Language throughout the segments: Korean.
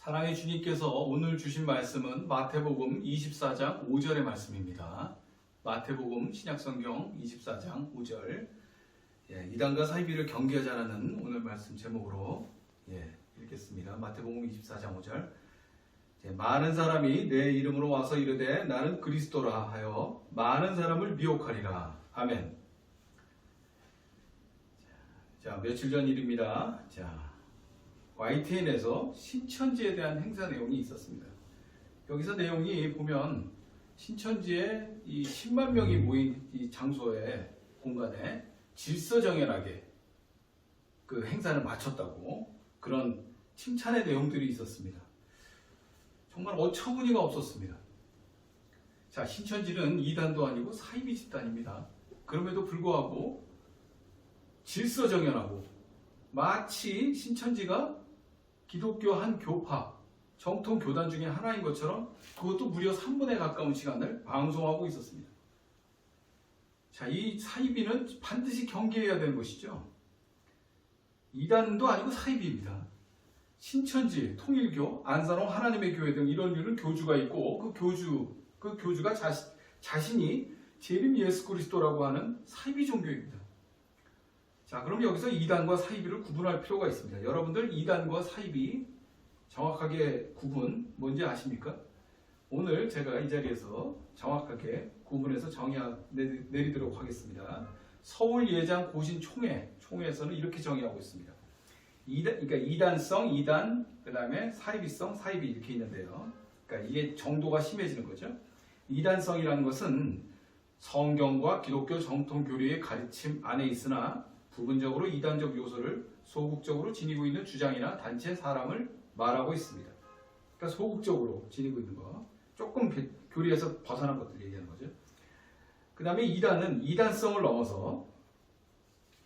사랑의 주님께서 오늘 주신 말씀은 마태복음 24장 5절의 말씀입니다. 마태복음 신약성경 24장 5절 예, 이단과 사이비를 경계하자라는 오늘 말씀 제목으로 예, 읽겠습니다. 마태복음 24장 5절 예, 많은 사람이 내 이름으로 와서 이르되 나는 그리스도라 하여 많은 사람을 미혹하리라. 아멘. 자, 며칠 전 일입니다. 자, YTN에서 신천지에 대한 행사 내용이 있었습니다. 여기서 내용이 보면 신천지에 이 10만 명이 모인 이 장소에 공간에 질서정연하게 그 행사를 마쳤다고 그런 칭찬의 내용들이 있었습니다. 정말 어처구니가 없었습니다. 자, 신천지는 이단도 아니고 사이비 집단입니다. 그럼에도 불구하고 질서정연하고 마치 신천지가 기독교 한 교파, 정통 교단 중에 하나인 것처럼 그것도 무려 3분에 가까운 시간을 방송하고 있었습니다. 자, 이 사이비는 반드시 경계해야 되는 것이죠. 이단도 아니고 사이비입니다. 신천지, 통일교, 안산홍 하나님의 교회 등 이런 류는 교주가 있고 그 교주, 그 교주가 자신, 자신이 재림 예수 그리스도라고 하는 사이비 종교입니다. 자, 그럼 여기서 이단과 사이비를 구분할 필요가 있습니다. 여러분들 이단과 사이비 정확하게 구분 뭔지 아십니까? 오늘 제가 이 자리에서 정확하게 구분해서 정의 내리도록 하겠습니다. 서울 예장 고신 총회 총회에서는 이렇게 정의하고 있습니다. 이단, 그러니까 이단성, 이단, 그 다음에 사이비성, 사이비 이렇게 있는데요. 그러니까 이게 정도가 심해지는 거죠. 이단성이라는 것은 성경과 기독교 정통 교리의 가르침 안에 있으나 부분적으로 이단적 요소를 소극적으로 지니고 있는 주장이나 단체 사람을 말하고 있습니다. 그러니까 소극적으로 지니고 있는 거, 조금 교리에서 벗어난 것들 얘기하는 거죠. 그 다음에 이단은 이단성을 넘어서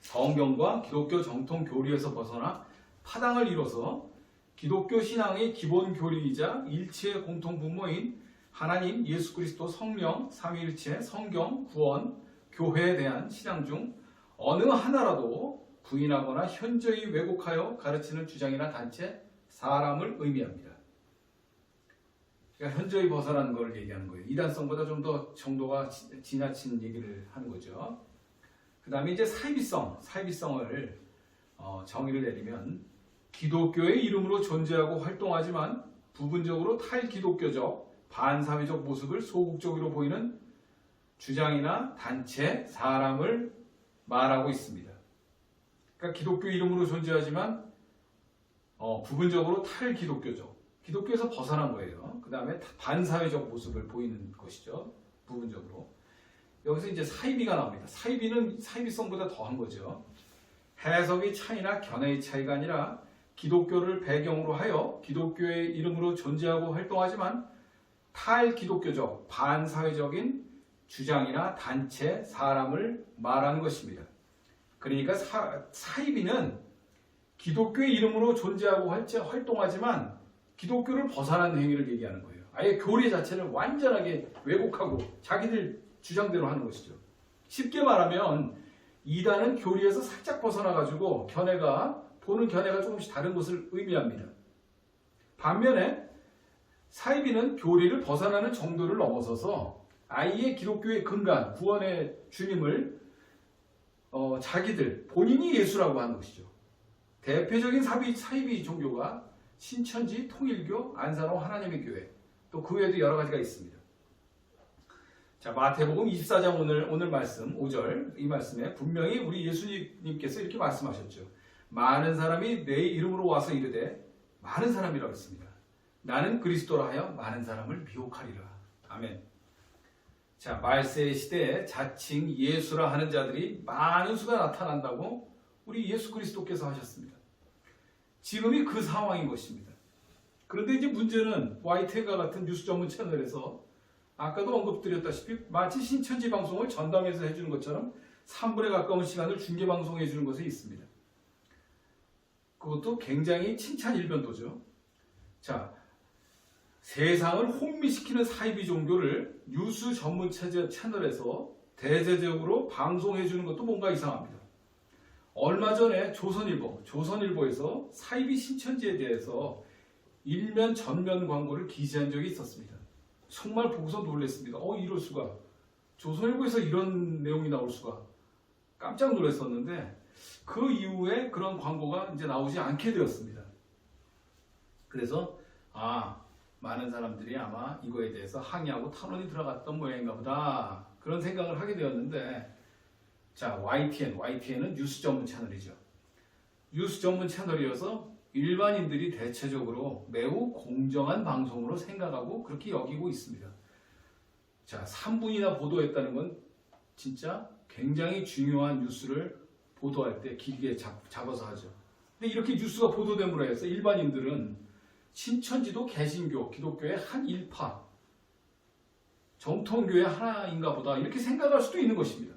성경과 기독교 정통 교리에서 벗어나 파당을 이뤄서 기독교 신앙의 기본 교리이자 일체의 공통 분모인 하나님, 예수 그리스도, 성령, 삼위일체, 성경, 구원, 교회에 대한 신앙 중 어느 하나라도 부인하거나 현저히 왜곡하여 가르치는 주장이나 단체, 사람을 의미합니다. 그러니까 현저히 벗어난 걸 얘기하는 거예요. 이단성보다 좀 더 정도가 지나친 얘기를 하는 거죠. 그 다음에 이제 사이비성, 사이비성을 어, 정의를 내리면 기독교의 이름으로 존재하고 활동하지만 부분적으로 탈기독교적, 반사회적 모습을 소극적으로 보이는 주장이나 단체, 사람을 말하고 있습니다. 그러니까 기독교 이름으로 존재하지만 어, 부분적으로 탈기독교적, 기독교에서 벗어난 거예요. 그 다음에 반사회적 모습을 보이는 것이죠. 부분적으로. 여기서 이제 사이비가 나옵니다. 사이비는 사이비성보다 더한 거죠. 해석의 차이나 견해의 차이가 아니라 기독교를 배경으로 하여 기독교의 이름으로 존재하고 활동하지만 탈기독교적, 반사회적인 주장이나 단체, 사람을 말하는 것입니다. 그러니까 사, 사이비는 기독교의 이름으로 존재하고 활동하지만 기독교를 벗어난 행위를 얘기하는 거예요. 아예 교리 자체를 완전하게 왜곡하고 자기들 주장대로 하는 것이죠. 쉽게 말하면 이단은 교리에서 살짝 벗어나가지고 견해가 보는 견해가 조금씩 다른 것을 의미합니다. 반면에 사이비는 교리를 벗어나는 정도를 넘어서서 아예 기독교의 근간, 구원의 주님을 어, 자기들 본인이 예수라고 하는 것이죠. 대표적인 사비, 사이비 종교가 신천지, 통일교, 안산호 하나님의 교회 또 그 외에도 여러 가지가 있습니다. 자 마태복음 24장 오늘 오늘 말씀 5절 이 말씀에 분명히 우리 예수님께서 이렇게 말씀하셨죠. 많은 사람이 내 이름으로 와서 이르되 많은 사람이라고 했습니다. 나는 그리스도라 하여 많은 사람을 미혹하리라. 아멘. 자 말세 시대에 자칭 예수라 하는 자들이 많은 수가 나타난다고 우리 예수 그리스도께서 하셨습니다. 지금이 그 상황인 것입니다. 그런데 이제 문제는 YTN과 같은 뉴스 전문 채널에서 아까도 언급드렸다시피 마치 신천지 방송을 전담해서 해주는 것처럼 3분에 가까운 시간을 중계 방송해 주는 것에 있습니다. 그것도 굉장히 칭찬 일변도죠. 자, 세상을 혼미시키는 사이비 종교를 뉴스 전문 채널에서 대대적으로 방송해 주는 것도 뭔가 이상합니다. 얼마 전에 조선일보, 조선일보에서 사이비 신천지에 대해서 일면 전면 광고를 기재한 적이 있었습니다. 정말 보고서 놀랐습니다. 어 이럴 수가 조선일보에서 이런 내용이 나올 수가 깜짝 놀랐었는데 그 이후에 그런 광고가 이제 나오지 않게 되었습니다. 그래서 아 많은 사람들이 아마 이거에 대해서 항의하고 탄원이 들어갔던 모양인가 보다 그런 생각을 하게 되었는데 자 YTN YTN은 뉴스 전문 채널이죠. 뉴스 전문 채널이어서 일반인들이 대체적으로 매우 공정한 방송으로 생각하고 그렇게 여기고 있습니다. 자, 3분이나 보도했다는 건 진짜 굉장히 중요한 뉴스를 보도할 때 길게 잡, 잡아서 하죠. 근데 이렇게 뉴스가 보도됨으로 해서 일반인들은 신천지도 개신교, 기독교의 한 일파, 정통교의 하나인가 보다 이렇게 생각할 수도 있는 것입니다.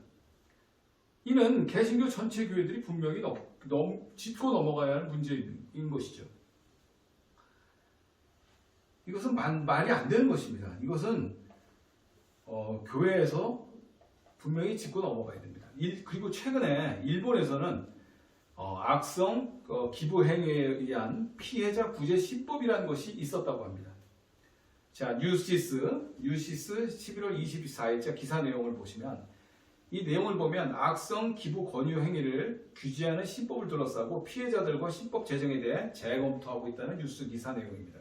이는 개신교 전체 교회들이 분명히 넘, 넘, 짚고 넘어가야 할 문제인 것이죠. 이것은 말, 말이 안 되는 것입니다. 이것은 어, 교회에서 분명히 짚고 넘어가야 됩니다. 일- 그리고 최근에 일본에서는 어, 악성 어, 기부 행위에 의한 피해자 구제 시법이라는 것이 있었다고 합니다. 자, 뉴시스, 뉴시스 11월 24일자 기사 내용을 보시면 이 내용을 보면 악성 기부 권유 행위를 규제하는 신법을 둘러싸고 피해자들과 신법 제정에 대해 재검토하고 있다는 뉴스 기사 내용입니다.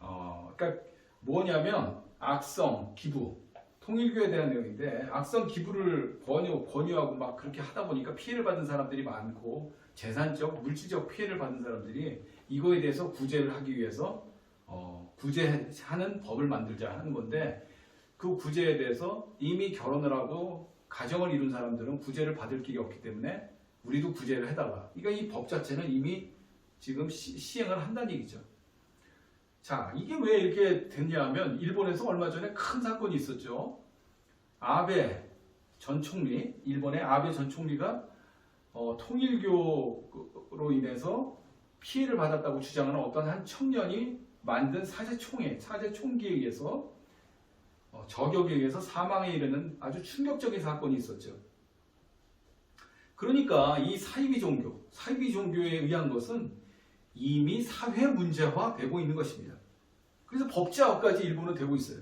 어, 그러니까 뭐냐면 악성 기부 통일교에 대한 내용인데 악성 기부를 권유 권유하고 막 그렇게 하다 보니까 피해를 받은 사람들이 많고 재산적 물질적 피해를 받은 사람들이 이거에 대해서 구제를 하기 위해서 어, 구제하는 법을 만들자 하는 건데 그 구제에 대해서 이미 결혼을 하고 가정을 이룬 사람들은 구제를 받을 길이 없기 때문에 우리도 구제를 해달라. 그러니까 이 법 자체는 이미 지금 시, 시행을 한다는 얘기죠. 자, 이게 왜 이렇게 됐냐 하면 일본에서 얼마 전에 큰 사건이 있었죠. 아베 전 총리, 일본의 아베 전 총리가 어, 통일교로 인해서 피해를 받았다고 주장하는 어떤 한 청년이 만든 사제총회, 사제총기에 의해서 어, 저격에 의해서 사망에 이르는 아주 충격적인 사건이 있었죠. 그러니까 이 사이비 종교, 사이비 종교에 의한 것은 이미 사회 문제화 되고 있는 것입니다. 그래서 법제화까지 일본은 되고 있어요.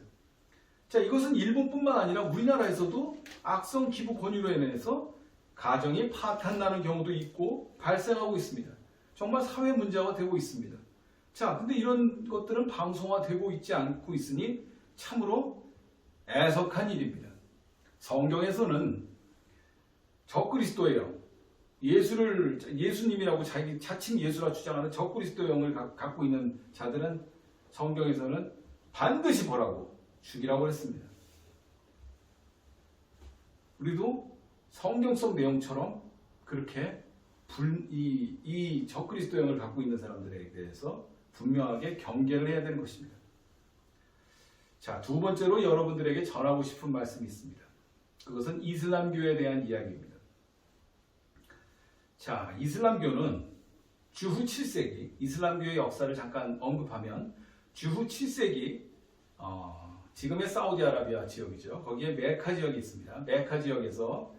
자, 이것은 일본뿐만 아니라 우리나라에서도 악성 기부 권유로 인해서 가정이 파탄나는 경우도 있고 발생하고 있습니다. 정말 사회 문제화가 되고 있습니다. 자, 근데 이런 것들은 방송화되고 있지 않고 있으니 참으로 애석한 일입니다. 성경에서는 적그리스도예요. 예수를 예수님이라고 자기 자칭 예수라 주장하는 적그리스도 영을 가- 갖고 있는 자들은 성경에서는 반드시 보라고 죽이라고 했습니다. 우리도 성경성 내용처럼 그렇게 불, 이, 이 적그리스도 영을 갖고 있는 사람들에 대해서 분명하게 경계를 해야 되는 것입니다. 자, 두 번째로 여러분들에게 전하고 싶은 말씀이 있습니다. 그것은 이슬람교에 대한 이야기입니다. 자, 이슬람교는 주후 7세기, 이슬람교의 역사를 잠깐 언급하면 주후 7세기, 어, 지금의 사우디아라비아 지역이죠. 거기에 메카 지역이 있습니다. 메카 지역에서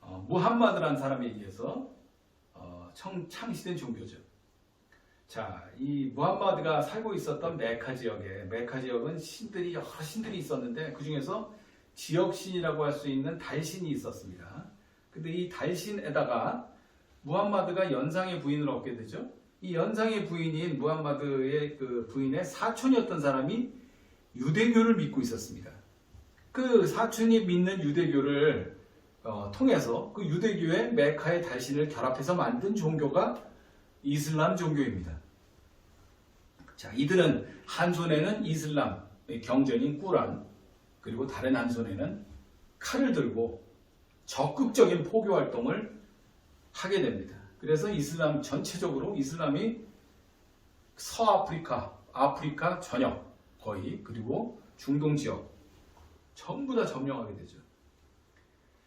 어, 무함마드라는 사람에 의해서 어, 청, 창시된 종교죠. 자, 이 무함마드가 살고 있었던 메카 지역에 메카 지역은 신들이 여러 신들이 있었는데 그 중에서 지역 신이라고 할 수 있는 달신이 있었습니다. 근데 이 달신에다가 무함마드가 연상의 부인을 얻게 되죠. 이 연상의 부인인 무함마드의 그 부인의 사촌이었던 사람이 유대교를 믿고 있었습니다. 그 사촌이 믿는 유대교를 어, 통해서 그 유대교의 메카의 달신을 결합해서 만든 종교가 이슬람 종교입니다. 자, 이들은 한 손에는 이슬람의 경전인 꾸란, 그리고 다른 한 손에는 칼을 들고 적극적인 포교 활동을 하게 됩니다. 그래서 이슬람 전체적으로 이슬람이 서아프리카, 아프리카 전역 거의 그리고 중동 지역 전부 다 점령하게 되죠.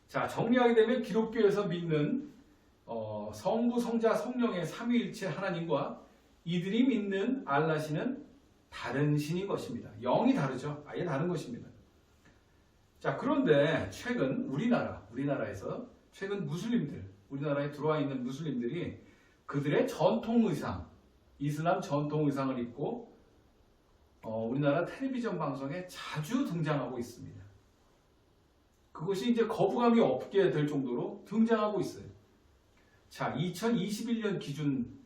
자, 정리하게 되면 기독교에서 믿는 어, 성부, 성자, 성령의 삼위일체 하나님과 이들이 믿는 알라신은 다른 신인 것입니다. 영이 다르죠. 아예 다른 것입니다. 자, 그런데 최근 우리나라, 우리나라에서 최근 무슬림들, 우리나라에 들어와 있는 무슬림들이 그들의 전통 의상, 이슬람 전통 의상을 입고 어, 우리나라 텔레비전 방송에 자주 등장하고 있습니다. 그것이 이제 거부감이 없게 될 정도로 등장하고 있어요. 자, 2021년 기준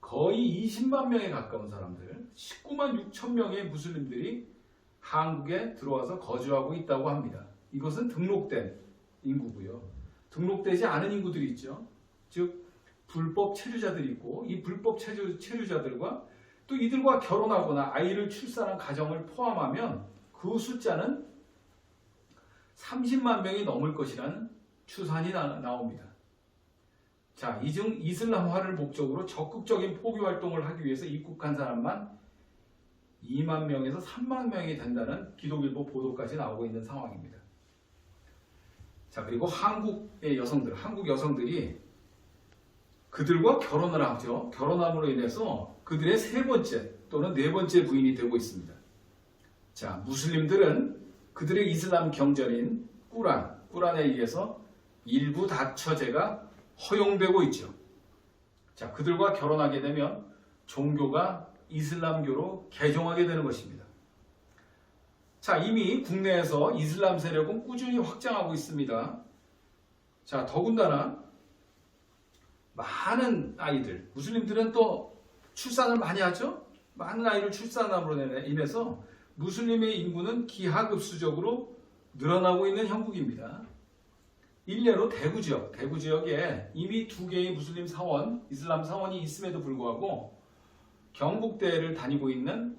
거의 20만 명에 가까운 사람들, 19만 6천 명의 무슬림들이 한국에 들어와서 거주하고 있다고 합니다. 이것은 등록된 인구고요. 등록되지 않은 인구들이 있죠. 즉 불법 체류자들이 있고 이 불법 체류, 체류자들과 또 이들과 결혼하거나 아이를 출산한 가정을 포함하면 그 숫자는 30만 명이 넘을 것이라는 추산이 나, 나옵니다. 자, 이중 이슬람화를 목적으로 적극적인 포교 활동을 하기 위해서 입국한 사람만 2만 명에서 3만 명이 된다는 기독일보 보도까지 나오고 있는 상황입니다. 자, 그리고 한국의 여성들, 한국 여성들이 그들과 결혼을 하죠. 결혼함으로 인해서 그들의 세 번째 또는 네 번째 부인이 되고 있습니다. 자, 무슬림들은 그들의 이슬람 경전인 꾸란, 꾸란에 의해서 일부 다처제가 허용되고 있죠. 자, 그들과 결혼하게 되면 종교가 이슬람교로 개종하게 되는 것입니다. 자, 이미 국내에서 이슬람 세력은 꾸준히 확장하고 있습니다. 자, 더군다나 많은 아이들, 무슬림들은 또 출산을 많이 하죠? 많은 아이를 출산함으로 인해서 무슬림의 인구는 기하급수적으로 늘어나고 있는 형국입니다. 일례로 대구 지역, 대구 지역에 이미 두 개의 무슬림 사원, 이슬람 사원이 있음에도 불구하고 경북대를 다니고 있는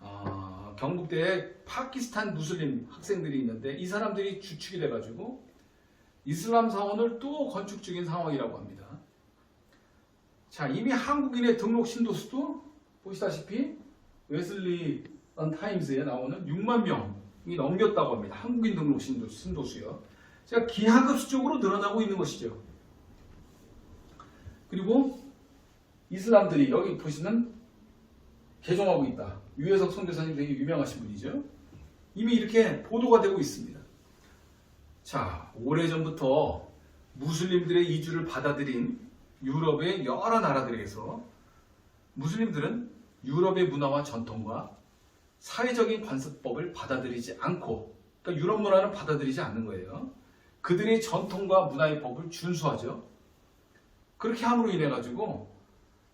어, 경북대에 파키스탄 무슬림 학생들이 있는데 이 사람들이 주축이 돼가지고 이슬람 사원을 또 건축 중인 상황이라고 합니다. 자, 이미 한국인의 등록 신도수도 보시다시피 웨슬리 언 타임스에 나오는 6만 명이 넘겼다고 합니다. 한국인 등록 신도, 신도수요. 자, 기하급수적으로 늘어나고 있는 것이죠. 그리고 이슬람들이 여기 보시는 개종하고 있다. 유해석 선교사님 되게 유명하신 분이죠. 이미 이렇게 보도가 되고 있습니다. 자, 오래전부터 무슬림들의 이주를 받아들인 유럽의 여러 나라들에서 무슬림들은 유럽의 문화와 전통과 사회적인 관습법을 받아들이지 않고 그러니까 유럽 문화는 받아들이지 않는 거예요. 그들의 전통과 문화의 법을 준수하죠. 그렇게 함으로 인해 가지고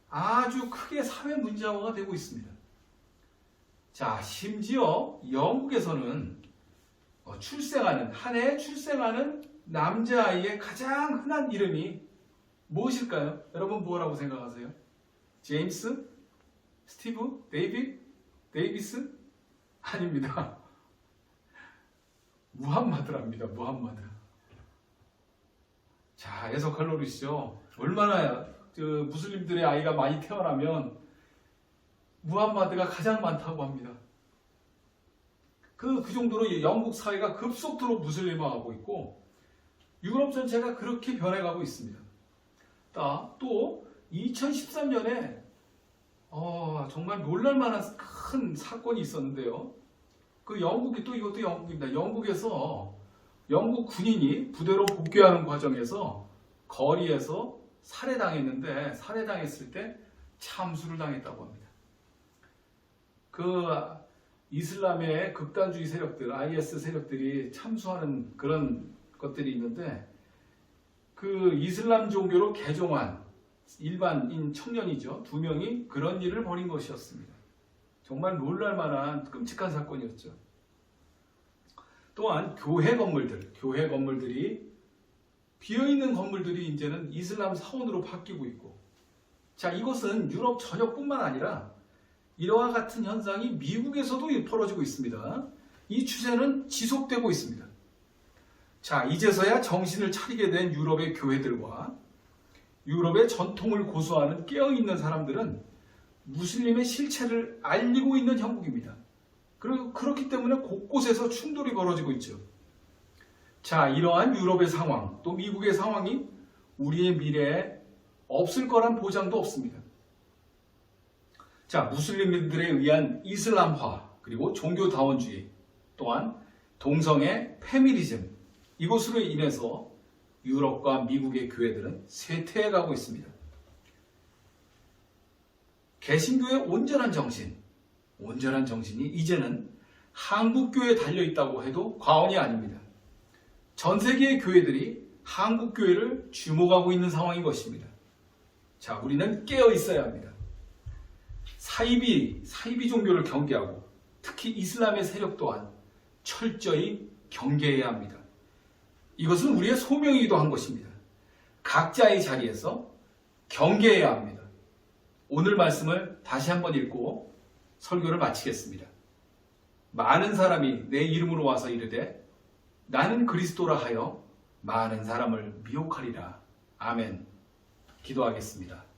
아주 크게 사회 문제화가 되고 있습니다. 자, 심지어 영국에서는 어, 출생하는 한 해 출생하는 남자아이의 가장 흔한 이름이 무엇일까요? 여러분 뭐라고 생각하세요? 제임스? 스티브? 데이빗? 데이비스? 아닙니다. 무함마드랍니다. 무함마드. 자, 해석할 노릇이죠. 얼마나 그 무슬림들의 아이가 많이 태어나면 무함마드가 가장 많다고 합니다. 그, 그 정도로 영국 사회가 급속도로 무슬림화하고 있고 유럽 전체가 그렇게 변해가고 있습니다. 또 2013년에 어, 정말 놀랄만한 큰 사건이 있었는데요. 그 영국이 또 이것도 영국입니다. 영국에서 영국 군인이 부대로 복귀하는 과정에서 거리에서 살해당했는데 살해당했을 때 참수를 당했다고 합니다. 그 이슬람의 극단주의 세력들, IS 세력들이 참수하는 그런 것들이 있는데 그 이슬람 종교로 개종한 일반인 청년이죠. 두 명이 그런 일을 벌인 것이었습니다. 정말 놀랄만한 끔찍한 사건이었죠. 또한 교회 건물들, 교회 건물들이 비어있는 건물들이 이제는 이슬람 사원으로 바뀌고 있고 자 이것은 유럽 전역뿐만 아니라 이러한 같은 현상이 미국에서도 벌어지고 있습니다. 이 추세는 지속되고 있습니다. 자, 이제서야 정신을 차리게 된 유럽의 교회들과 유럽의 전통을 고수하는 깨어있는 사람들은 무슬림의 실체를 알리고 있는 형국입니다. 그리고 그렇기 때문에 곳곳에서 충돌이 벌어지고 있죠. 자, 이러한 유럽의 상황, 또 미국의 상황이 우리의 미래에 없을 거란 보장도 없습니다. 자, 무슬림들에 의한 이슬람화, 그리고 종교다원주의, 또한 동성애 페미니즘, 이것으로 인해서 유럽과 미국의 교회들은 쇠퇴해 가고 있습니다. 개신교의 온전한 정신, 온전한 정신이 이제는 한국교회에 달려 있다고 해도 과언이 아닙니다. 전 세계의 교회들이 한국교회를 주목하고 있는 상황인 것입니다. 자, 우리는 깨어 있어야 합니다. 사이비, 사이비 종교를 경계하고 특히 이슬람의 세력 또한 철저히 경계해야 합니다. 이것은 우리의 소명이기도 한 것입니다. 각자의 자리에서 경계해야 합니다. 오늘 말씀을 다시 한번 읽고 설교를 마치겠습니다. 많은 사람이 내 이름으로 와서 이르되 나는 그리스도라 하여 많은 사람을 미혹하리라. 아멘. 기도하겠습니다.